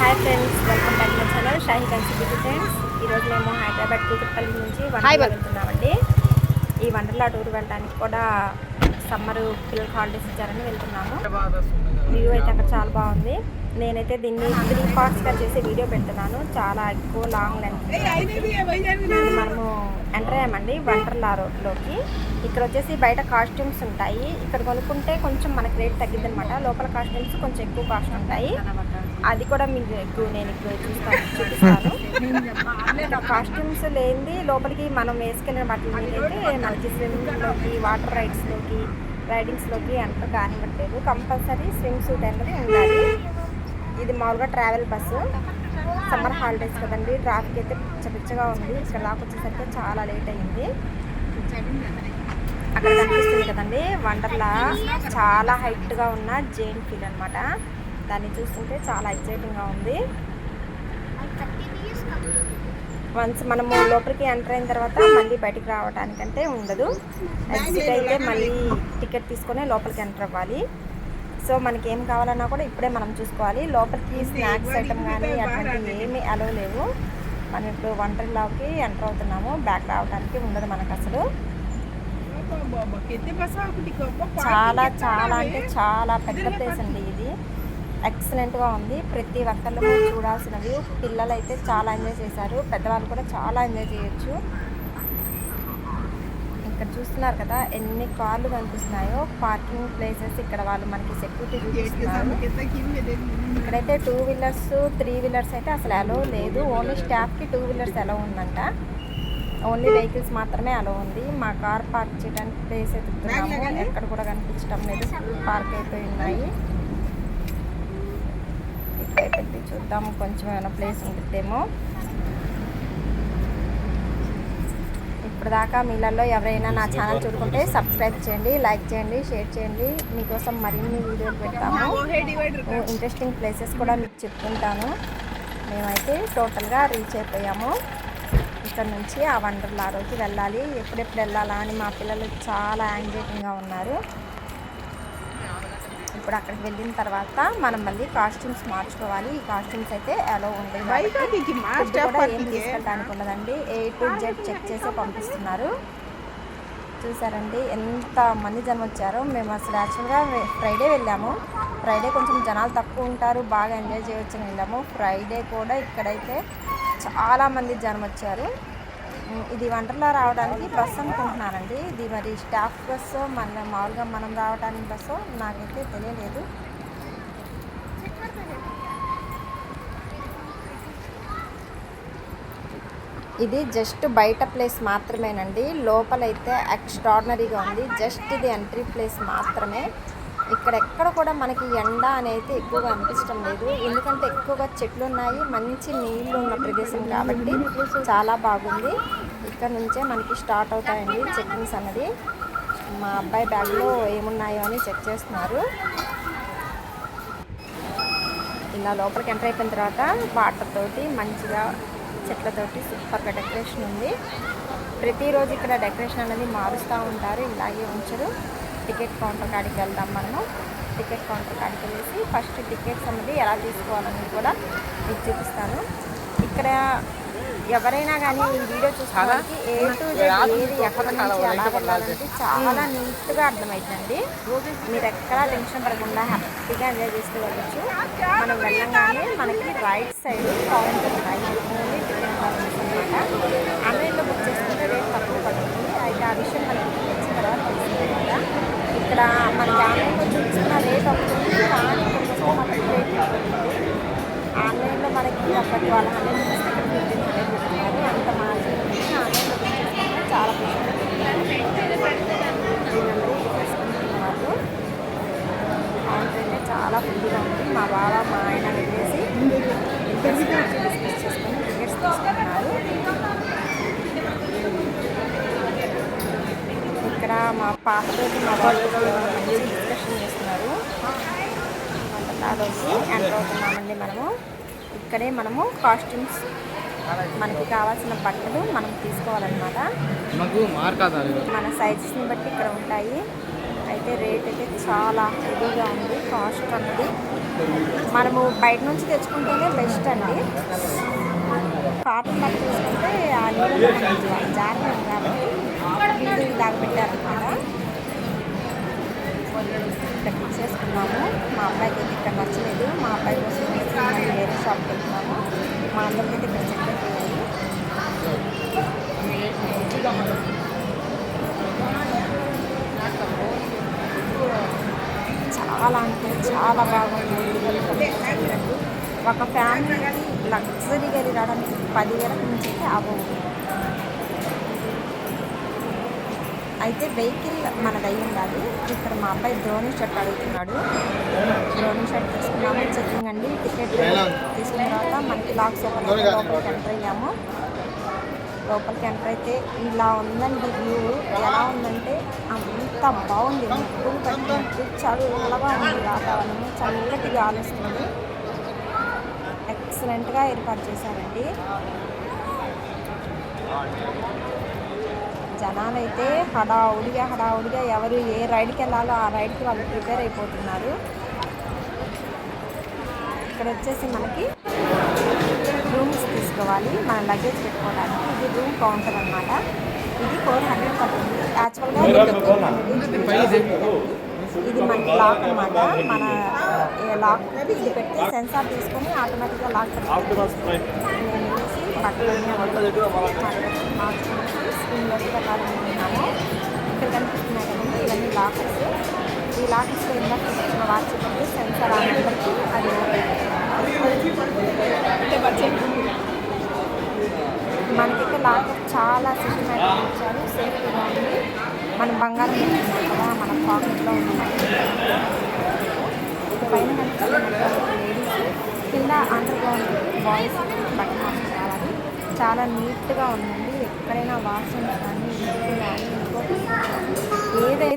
Hi friends welcome back my channel Shahi కన్సిబ్యూటీ friends ఈరోజు మేము హైదరాబాద్ కూకట్పల్లి నుంచి వండర్లా వెళ్తున్నామండి. ఈ వండర్లా టూర్ వెళ్ళడానికి కూడా సమ్మర్ పిల్లలకి హాలిడేస్ ఇచ్చారని వెళ్తున్నాము. వ్యూ అయితే అక్కడ చాలా బాగుంది. నేనైతే దీన్ని త్రీ పార్ట్స్గా చేసి వీడియో పెడుతున్నాను. చాలా ఎక్కువ లాంగ్ లెంత్ మనము ఎంటర్ అయ్యామండి వండర్లా రోడ్లోకి. ఇక్కడ వచ్చేసి బయట కాస్ట్యూమ్స్ ఉంటాయి. ఇక్కడ కొనుక్కుంటే కొంచెం మనకి రేట్ తగ్గింది అనమాట లోపల కాస్ట్యూమ్స్ కొంచెం ఎక్కువ కాస్ట్ ఉంటాయి. అది కూడా మీకు ఎక్కువ నేను ఇప్పుడు చూస్తాను చూపిస్తాను. కాస్ట్యూమ్స్ లేనిది లోపలికి మనం వేసుకెళ్ళిన బట్టలు అయితే మనకి స్విమ్మింగ్లోకి వాటర్ రైడ్స్లోకి రైడింగ్స్లోకి అంత కానివ్వట్లేదు. కంపల్సరీ స్విమ్ సూట్ అనేది ఉండాలి. ఇది మామూలుగా ట్రావెల్ బస్సు. సమ్మర్ హాలిడేస్ కదండి. ట్రాఫిక్ అయితే పిచ్చ పిచ్చగా ఉంది. ఇక్కడ దాకా వచ్చేసరికి చాలా లేట్ అయింది. అక్కడ కనిపిస్తుంది కదండి వండర్లా. చాలా హైట్గా ఉన్న జైన్ ఫీల్ అనమాట దాన్ని చూస్తుంటే చాలా ఎక్సైటింగ్గా ఉంది. వన్స్ మనము లోపలికి ఎంటర్ అయిన తర్వాత మళ్ళీ బయటికి రావడానికంటే ఉండదు. ఎగ్జిట్ అయితే మళ్ళీ టికెట్ తీసుకొని లోపలికి ఎంటర్ అవ్వాలి. సో మనకి ఏం కావాలన్నా కూడా ఇప్పుడే మనం చూసుకోవాలి. లోపలికి స్నాక్స్ ఐటమ్ కానీ అటువంటి ఏమీ అలో లేవు. మనం ఇప్పుడు వంటల్లోకి ఎంటర్ అవుతున్నాము. బ్యాక్ రావడానికి ఉండదు మనకు అసలు చాలా చాలా అంటే చాలా పెద్ద ప్లేస్ అండి ఇది. ఎక్సలెంట్గా ఉంది. ప్రతి ఒక్కళ్ళు చూడాల్సినవి. పిల్లలు అయితే చాలా ఎంజాయ్ చేశారు. పెద్దవాళ్ళు కూడా చాలా ఎంజాయ్ చేయొచ్చు. ఇక్కడ చూస్తున్నారు కదా ఎన్ని కార్లు కనిపిస్తున్నాయో పార్కింగ్ ప్లేసెస్ ఇక్కడ వాళ్ళు మనకి సెక్యూరిటీ చూపిస్తున్నారు. ఇక్కడైతే టూ వీలర్స్ త్రీ వీలర్స్ అయితే అసలు అలో లేదు. ఓన్లీ స్టాఫ్కి టూ వీలర్స్ అలో ఉందంట. ఓన్లీ వెహికల్స్ మాత్రమే అలో ఉంది. మా కార్ పార్క్ చేయడానికి ప్లేస్ ఎదుగుతున్నాము ఎక్కడ కూడా కనిపించడం లేదు. పార్క్ అయిపోయి ఉన్నాయి. ఇక్కడ చూద్దాము చూద్దాం కొంచెం ఏమైనా ప్లేస్ ఉంటుందేమో ఇప్పుడు దాకా మీలలో ఎవరైనా నా ఛానల్ చూడుకుంటే సబ్స్క్రైబ్ చేయండి లైక్ చేయండి షేర్ చేయండి. మీకోసం మరిన్ని వీడియోలు పెడతాము ఇంట్రెస్టింగ్ ప్లేసెస్ కూడా మీకు చెప్తుంటాను. మేమైతే టోటల్గా రీచ్ అయిపోయాము. ఇక్కడ నుంచి ఆ వండర్లాలోకి వెళ్ళాలి. ఎప్పుడెప్పుడు వెళ్ళాలా అని మా పిల్లలు చాలా యాంగ్జైటీగా ఉన్నారు. ఇప్పుడు అక్కడికి వెళ్ళిన తర్వాత మనం మళ్ళీ కాస్ట్యూమ్స్ మార్చుకోవాలి. ఈ కాస్ట్యూమ్స్ అయితే ఎలా ఉండేవి కూడా ఏం తీసుకెళ్ళడానికి ఉండదండి. ఏ టు జెడ్ చెక్ చేసి పంపిస్తున్నారు. చూసారండి ఎంత మంది జనం వచ్చారో. మేము అసలు యాక్చువల్గా ఫ్రైడే వెళ్ళాము. ఫ్రైడే కొంచెం జనాలు తక్కువ ఉంటారు బాగా ఎంజాయ్ చేయొచ్చని వెళ్ళాము. ఫ్రైడే కూడా ఇక్కడైతే చాలా మంది జనం వచ్చారు. ఇది వండర్లా రావడానికి బస్ అనుకుంటున్నానండి. ఇది మరి స్టాఫ్ బస్సు మన మామూలుగా మనం రావడానికి బస్సు నాకైతే తెలియలేదు. ఇది జస్ట్ బయట ప్లేస్ మాత్రమేనండి. లోపలైతే ఎక్స్ట్రాడినరీగా ఉంది. జస్ట్ ఇది ఎంట్రీ ప్లేస్ మాత్రమే. ఇక్కడ ఎక్కడ కూడా మనకి ఎండ అనేది ఎక్కువగా అనిపించడం లేదు. ఎందుకంటే ఎక్కువగా చెట్లు ఉన్నాయి మంచి నీళ్ళు ఉన్న ప్రదేశం కాబట్టి చాలా బాగుంది. ఇక్కడ నుంచే మనకి స్టార్ట్ అవుతాయండి చెక్కింగ్స్ అన్నది. మా అబ్బాయి బ్యాగ్లో ఏమున్నాయో అని చెక్ చేస్తున్నారు. ఇలా లోపలికి ఎంటర్ అయిపోయిన తర్వాత వాటర్ తోటి మంచిగా చెట్లతోటి సూపర్గా డెకరేషన్ ఉంది. ప్రతిరోజు ఇక్కడ డెకరేషన్ అనేది మారుస్తూ ఉంటారు ఇలాగే ఉంచరు. టికెట్ కౌంటర్ కాడికి వెళ్దాం మనము. టికెట్ కౌంటర్ కాడికి వెళ్ళేసి ఫస్ట్ టికెట్స్ అనేది ఎలా తీసుకోవాలని కూడా మీకు చూపిస్తాను. ఇక్కడ ఎవరైనా కానీ ఈ వీడియో చూసుకోవడానికి ఏ టు జెడ్ ఏది ఎక్కడ నుంచి ఎలా వెళ్ళాలంటే చాలా నీట్గా అర్థమవుతుందండి మీరు ఎక్కడా టెన్షన్ పడకుండా హ్యాపీగా ఎంజాయ్ చేస్తూ వెళ్ళచ్చు మనం వెళ్ళంగానే మనకి right side counter only ticket counters అనమాట ఆన్లైన్లో బుక్ చేసుకుంటే రేట్ తక్కువ పడుతుంది. అయితే ఆ విషయం మనకి ఇంటికి వచ్చిన తర్వాత తెలిసింది కదా ఇక్కడ మనకి ఆన్లైన్లో చూపిస్తున్న రేట్ అవుతుంది కానీ ఇక్కడికి మనకి రేట్ ఆన్లైన్లో మనకి అక్కడ ట్వెల్వ్ హండ్రెడ్ రూపీస్ ఇక్కడ ఫిఫ్టీన్ హండ్రెడ్ చెప్తున్నారు అంత మార్జిన్ ఉంది. ఆన్లైన్లో బుక్ చాలా వాళ్ళు చాలా ఫుడ్గా ఉంది. మా బావ మా ఆయన వెళ్ళేసి టికెట్స్ గురించి డిస్కస్ చేసుకొని టికెట్స్ తీసుకున్నారు. ఇక్కడ మా పాపతోటి మా మంచి డిస్కషన్ చేస్తున్నారు. వంటకాలోకి ఎంటర్ అవుతున్నామండి మనము ఇక్కడే మనము కాస్ట్యూమ్స్ మనకి కావాల్సిన బట్టలు మనం తీసుకోవాలన్నమాట. మన సైజెస్ని బట్టి ఇక్కడ ఉంటాయి. అయితే రేట్ అయితే చాలా హెవీగా ఉంది. కాస్ట్ అన్నది మనము బయట నుంచి తెచ్చుకుంటేనే బెస్ట్ అండి. కాటన్ బట్ట తీసుకుంటే ఆ నీళ్ళు జాగ్రత్త కాబట్టి ఇది ఇలాగ పెట్టారనమాట ఇక్కడ చేసుకున్నాము. మా అబ్బాయికి అయితే ఇక్కడ నచ్చలేదు. మా అబ్బాయి కోసం వేరే షాప్కి వెళ్తున్నాము. మా అందరికీ అయితే ఇక్కడ సెట్ అయిపోయాయి చాలా అంటే చాలా బాగుంది. ఒక ఫ్యామిలీ లగ్జరీ గది రావడానికి పదివేలకు మించి అవ్వవు అయితే వెహికల్ మనది అయి ఉండాలి. ఇక్కడ మా అబ్బాయి ధోని షర్ట్ అడుగుతున్నాడు. ధోని షర్ట్ తీసుకున్నాము. చెక్కింగ్ అండి. టికెట్ తీసుకున్న తర్వాత మనకి లాక్స్ ఓపెన్ లోపలికి ఎంటర్ అయ్యాము. లోపలికి ఎంటర్ అయితే ఇలా ఉందండి వ్యూ ఎలా ఉందంటే అంత బాగుంది. ముక్కులు పట్టినట్టు చల్లగా ఉంది వాతావరణం. చల్లటి గాలి వస్తుంది ఎక్సలెంట్గా ఏర్పాటు చేశారండి. జనాలైతే హడావుడిగా హడావుడిగా ఎవరు ఏ రైడ్కి వెళ్ళాలో ఆ రైడ్కి వాళ్ళు ప్రిపేర్ అయిపోతున్నారు. ఇక్కడ వచ్చేసి మనకి రూమ్స్ తీసుకోవాలి మన లగేజ్ పెట్టుకోవడానికి. ఇది రూమ్ కౌంటర్ అన్నమాట. ఇది ఫోర్ హండ్రెడ్ పడుతుంది. యాక్చువల్గా ఇది మనకి లాక్ అన్నమాట. మన లాక్ ఇది పెట్టి సెన్సార్ తీసుకొని ఆటోమేటిక్గా లాక్ పెట్టుకోవాలి మేము వెళ్ళేసి బట్టలన్నీ మార్చుకుని స్క్రీన్లోకి ఇక్కడ కనిపిస్తున్నాయి కదండి ఇవన్నీ లాకర్స్ ఈ లాకర్స్లో ఇందాక వచ్చిన వాచ్ పెట్టి సెన్సార్ ఆన్ అది మనకి లాకర్ చాలా సిస్టమేటిక్ ఇచ్చారు సేఫ్టీగా ఉంది మన బంగారం పెట్టుకున్నాం కదా మన పాకెట్లో ఉన్నాం పైన కనిపిస్తున్నటువంటి లేడీస్ కింద అండర్ గ్రౌండ్ బాయ్స్ బట్టలు చాలా నీట్గా ఉందండి. ఎక్కడైనా వాసన కానీ ఏదైతే